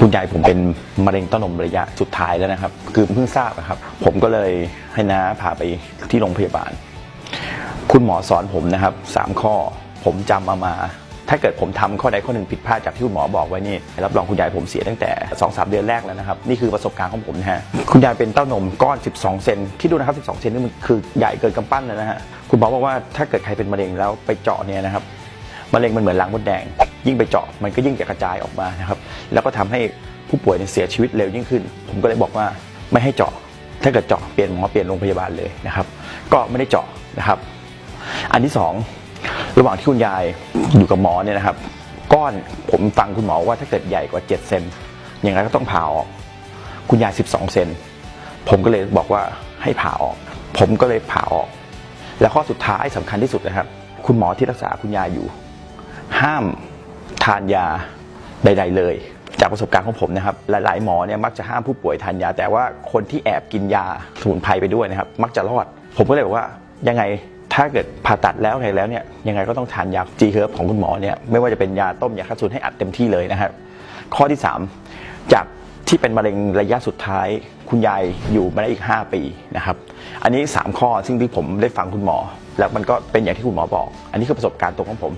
คุณยายผมเป็นมะเร็งเต้านมระยะสุดท้ายแล้วนะครับ คือเพิ่งทราบนะครับ ผมก็เลยให้น้าพาไปที่โรงพยาบาล คุณหมอสอนผมนะครับสามข้อผมจำมามา ถ้าเกิดผมทำข้อใดข้อหนึ่งผิดพลาดจากที่คุณหมอบอกไว้นี่รับรองคุณยายผมเสียตั้งแต่2อสเดือนแรกแล้วนะครับ นี่คือประสบการณ์ของผมนะฮะคุณยายเป็นเต้านมก้อน 12 เซนที่ดูนะครับ 12 เซนนี่มันคือใหญ่เกินกำปั้นเลยนะฮะคุณหมอบอกว่าถ้าเกิดใครเป็นมะเร็งแล้วไปเจาะเนี่ยนะครับมะเร็งมันเหมือนรังมดแดง ยิ่งไปเจาะมันก็ยิ่งจะกระจายออกมานะครับ แล้วก็ทำให้ผู้ป่วยเสียชีวิตเร็วยิ่งขึ้น ผมก็เลยบอกว่าไม่ให้เจาะ ถ้าเกิดเจาะเปลี่ยนหมอเปลี่ยนโรงพยาบาลเลยนะครับ ก็ไม่ได้เจาะนะครับ อันที่สองระหว่างที่คุณยายอยู่กับหมอเนี่ยนะครับ ก้อนผมฟังคุณหมอว่าถ้าเกิดใหญ่กว่า 7 เซนอย่างไรก็ต้องผ่าออก คุณยาย 12 เซนผมก็เลยบอกว่าให้ผ่าออก ผมก็เลยผ่าออก แล้วข้อสุดท้ายสำคัญที่สุดนะครับ คุณหมอที่รักษาคุณยายอยู่ ห้าม ทานยาใด ๆ เลย จากประสบการณ์ของผมนะครับ หลาย ๆ หมอเนี่ยมักจะห้ามผู้ป่วยทานยา แต่ว่าคนที่แอบกินยาสมุนไพรไปด้วยนะครับ มักจะรอด ผมก็เลยบอกว่ายังไงถ้าเกิดผ่าตัดแล้วไงแล้วเนี่ยยังไงก็ต้องทานยาจีเฮิร์บของคุณหมอเนี่ยไม่ว่าจะเป็นยาต้มยาแคปซูลให้อัดเต็มที่เลยนะครับ ข้อที่ 3 จากที่เป็นมะเร็งระยะสุดท้าย คุณยายอยู่มาได้อีก 5 ปีนะครับ อันนี้ 3 ข้อซึ่งที่ผมได้ฟังคุณหมอ แล้วมันก็เป็นอย่างที่คุณหมอบอก อันนี้คือประสบการณ์ตรงของผม